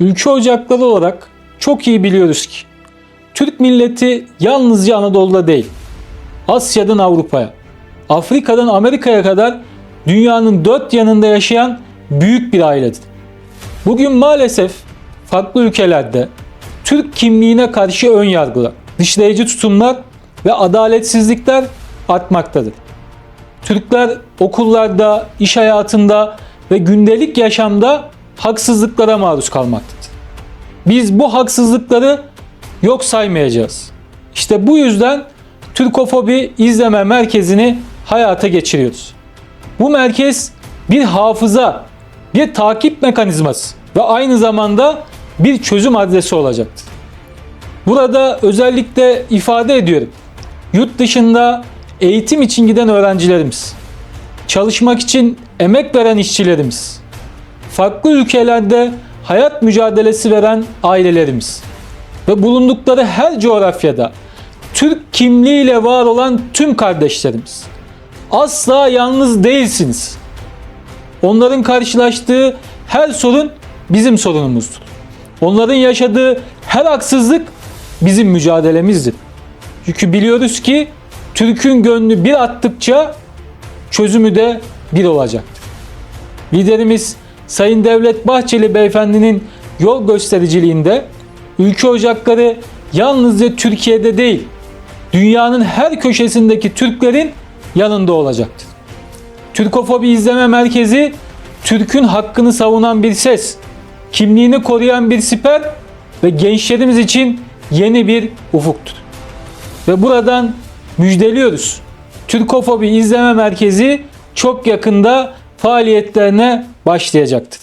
Ülke ocakları olarak çok iyi biliyoruz ki Türk milleti yalnızca Anadolu'da değil, Asya'dan Avrupa'ya, Afrika'dan Amerika'ya kadar dünyanın dört yanında yaşayan büyük bir ailedir. Bugün maalesef farklı ülkelerde Türk kimliğine karşı ön yargılar, dışlayıcı tutumlar ve adaletsizlikler artmaktadır. Türkler okullarda, iş hayatında ve gündelik yaşamda haksızlıklara maruz kalmaktadır. Biz bu haksızlıkları yok saymayacağız. İşte bu yüzden Türkofobi izleme merkezini hayata geçiriyoruz. Bu merkez bir hafıza, bir takip mekanizması ve aynı zamanda bir çözüm adresi olacaktır. Burada özellikle ifade ediyorum. Yurt dışında eğitim için giden öğrencilerimiz, çalışmak için emek veren işçilerimiz, farklı ülkelerde hayat mücadelesi veren ailelerimiz ve bulundukları her coğrafyada Türk kimliğiyle var olan tüm kardeşlerimiz. Asla yalnız değilsiniz. Onların karşılaştığı her sorun bizim sorunumuzdur. Onların yaşadığı her haksızlık bizim mücadelemizdir. Çünkü biliyoruz ki Türk'ün gönlü bir attıkça çözümü de bir olacaktır. Liderimiz Sayın Devlet Bahçeli Beyefendinin yol göstericiliğinde ülke ocakları yalnızca Türkiye'de değil, dünyanın her köşesindeki Türklerin yanında olacaktır. Türkofobi izleme merkezi Türk'ün hakkını savunan bir ses, kimliğini koruyan bir siper ve gençlerimiz için yeni bir ufuktur. Ve buradan müjdeliyoruz. Türkofobi izleme merkezi çok yakında faaliyetlerine başlayacaktır.